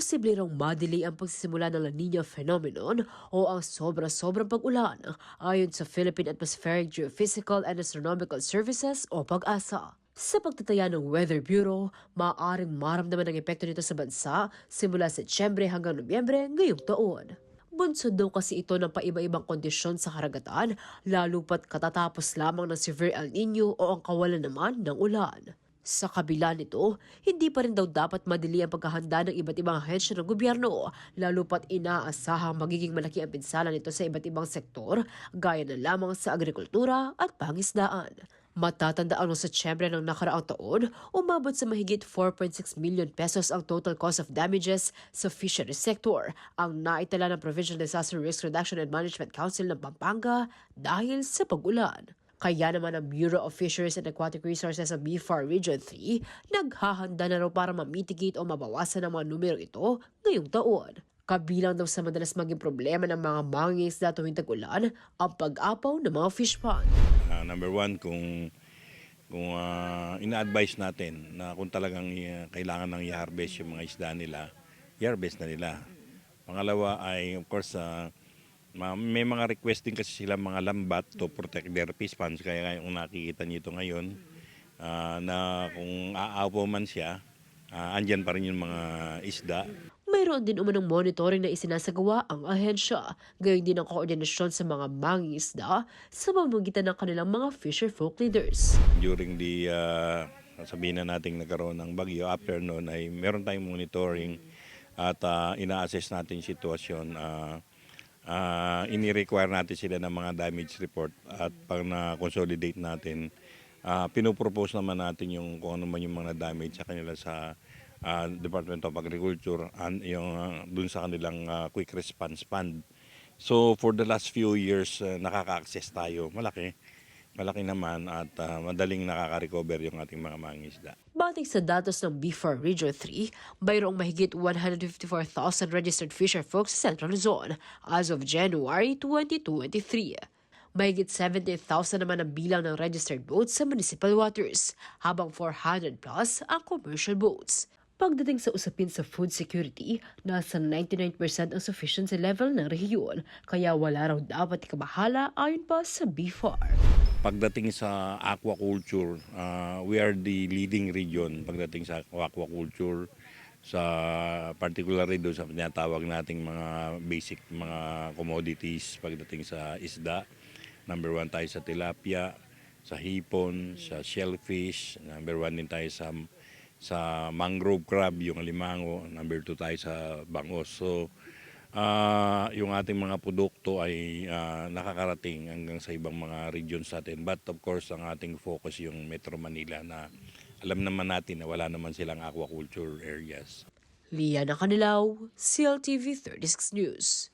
Posible rong madili ang pagsisimula ng La Nina phenomenon o ang sobra-sobrang pag-ulan ayon sa Philippine Atmospheric Geophysical and Astronomical Services o PAG-ASA. Sa pagtataya ng Weather Bureau, maaaring maramdaman ang epekto nito sa bansa simula Setyembre hanggang Nobyembre ngayong taon. Bunsod daw kasi ito ng paiba-ibang kondisyon sa karagatan, lalo pat katatapos lamang ng severe El Nino o ang kawalan naman ng ulan. Sa kabila nito, hindi pa rin daw dapat madili ang paghahanda ng iba't ibang ahensya ng gobyerno, lalo pat inaasahang magiging malaki ang pinsala nito sa iba't ibang sektor, gaya na lamang sa agrikultura at pangisdaan. Matatandaan noong Setyembre ng nakaraang taon, umabot sa mahigit 4.6 million pesos ang total cost of damages sa fishery sector, ang naitala ng Provincial Disaster Risk Reduction and Management Council ng Pampanga dahil sa pag-ulan. Kaya naman ang Bureau of Fisheries and Aquatic Resources sa BFAR Region 3 naghahanda na raw para ma-mitigate o mabawasan ang mga numero ito ngayong taon. Kabilang daw sa madalas maging problema ng mga mangingisda tuwing tag-ulan ang pag-apaw ng mga fish pond. Ah, number one, kung kung ah, ina-advise natin na kung talagang i- kailangan ng i-harvest yung mga isda nila, i-harvest na nila. Pangalawa ay of course ma- may mga requesting kasi sila mga lambat to protect their fish ponds kaya kung nakikita niyo ito ngayon ah, na kung aapaw man siya, ah, andyan pa rin yung mga isda. Mayroon din umanong monitoring na isinasagawa ang ahensya, gayon din ang koordinasyon sa mga mangingisda sa pamamagitan ng kanilang mga fisher folk leaders. during the uh, sabihin na nating nagkaroon ng bagyo after noon ay meron tayong monitoring at uh, ina-assess natin sitwasyon uh, uh, ini-require natin sila ng mga damage report at pag na-consolidate natin uh, pinopropose naman natin yung kung ano man yung mga damage sa kanila sa uh, Department of Agriculture and yung uh, dun sa kanilang uh, quick response fund so for the last few years uh, nakaka-access tayo malaki malaki naman at ah, madaling nakaka-recover yung ating mga mangisda. Batay sa datos ng BFAR Region 3, mayroong mahigit 154,000 registered fisher folks sa Central Luzon as of January 2023. Mahigit 70,000 naman ang bilang ng registered boats sa municipal waters, habang 400 plus ang commercial boats. Pagdating sa usapin sa food security, nasa 99% ang sufficiency level ng rehiyon, kaya wala raw dapat ikabahala ayon pa sa BFAR. Pagdating sa aquaculture, ah, we are the leading region pagdating sa aquaculture sa particularly doon sa tinatawag nating mga basic mga commodities pagdating sa isda. Number one tayo sa tilapia, sa hipon, sa shellfish. Number one din tayo sa sa mangrove crab, yung alimango. Number two tayo sa bangos. So, ah, yung ating mga produkto ay ah, nakakarating hanggang sa ibang mga regions natin. But of course, ang ating focus yung Metro Manila na alam naman natin na wala naman silang aquaculture areas. Liana Canilaw, CLTV 36 News.